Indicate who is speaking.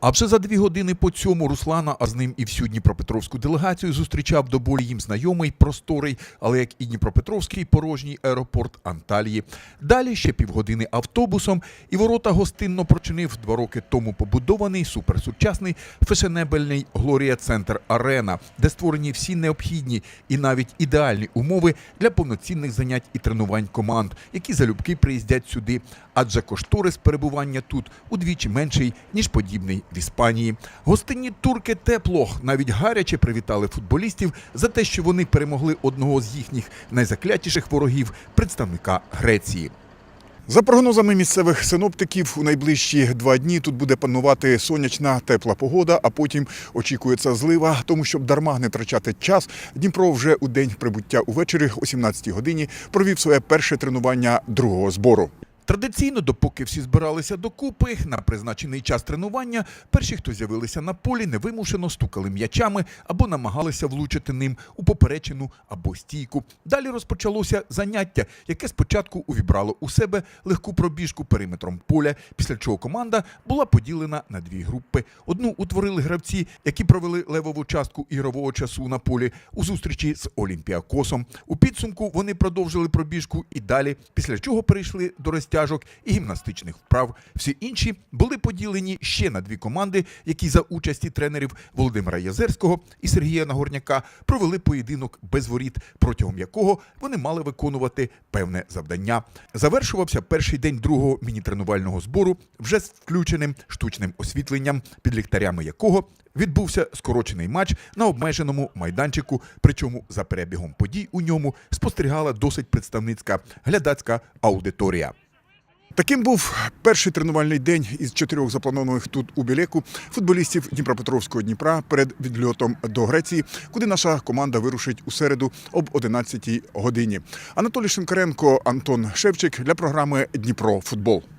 Speaker 1: А вже за дві години по цьому Руслана, а з ним і всю Дніпропетровську делегацію зустрічав до болі їм знайомий, просторий, але як і Дніпропетровський порожній аеропорт Анталії. Далі ще півгодини автобусом, і ворота гостинно прочинив два роки тому побудований суперсучасний фешенебельний Глорія Центр Арена, де створені всі необхідні і навіть ідеальні умови для повноцінних занять і тренувань команд, які залюбки приїздять сюди, адже кошторис перебування тут удвічі менший ніж подібний в Іспанії. Гостинні турки тепло, навіть гаряче привітали футболістів за те, що вони перемогли одного з їхніх найзаклятіших ворогів, представника Греції.
Speaker 2: За прогнозами місцевих синоптиків, у найближчі два дні тут буде панувати сонячна тепла погода, а потім очікується злива. Тому щоб дарма не втрачати час, Дніпро вже у день прибуття увечері о 17-й годині провів своє перше тренування другого збору.
Speaker 1: Традиційно, допоки всі збиралися докупи, на призначений час тренування, перші, хто з'явилися на полі, невимушено стукали м'ячами або намагалися влучити ним у поперечину або стійку. Далі розпочалося заняття, яке спочатку увібрало у себе легку пробіжку периметром поля, після чого команда була поділена на дві групи. Одну утворили гравці, які провели левову частку ігрового часу на полі у зустрічі з Олімпіакосом. У підсумку вони продовжили пробіжку і далі, після чого перейшли до розтяжок і гімнастичних вправ. Всі інші були поділені ще на дві команди, які за участі тренерів Володимира Язерського і Сергія Нагорняка провели поєдинок без воріт, протягом якого вони мали виконувати певне завдання. Завершувався перший день другого міні-тренувального збору вже з включеним штучним освітленням, під ліхтарями якого відбувся скорочений матч на обмеженому майданчику. Причому за перебігом подій у ньому спостерігала досить представницька глядацька аудиторія.
Speaker 2: Таким був перший тренувальний день із чотирьох запланованих тут у Білеку футболістів Дніпропетровського Дніпра перед відльотом до Греції, куди наша команда вирушить у середу об 11 годині. Анатолій Шинкаренко, Антон Шевчик для програми Дніпро Футбол.